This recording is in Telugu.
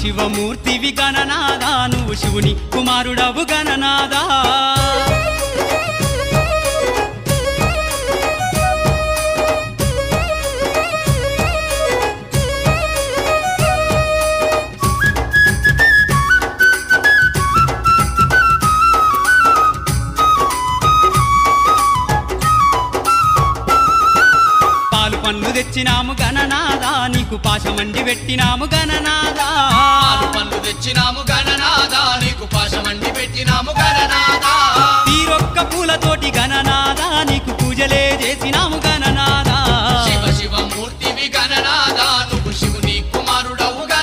శివమూర్తివి గణనాదా నువ్వు శివుని కుమారుడవు గణనాదా. పాలు పన్ను తెచ్చినాము గణనాదా నీకు పాశమండి పెట్టినాము గణనాదా. గణనాదా నీకు పాశమండి పెట్టినాము గణనాదా తీరొక్క పూలతోటి గణనాదా నీకు పూజలే చేసినాము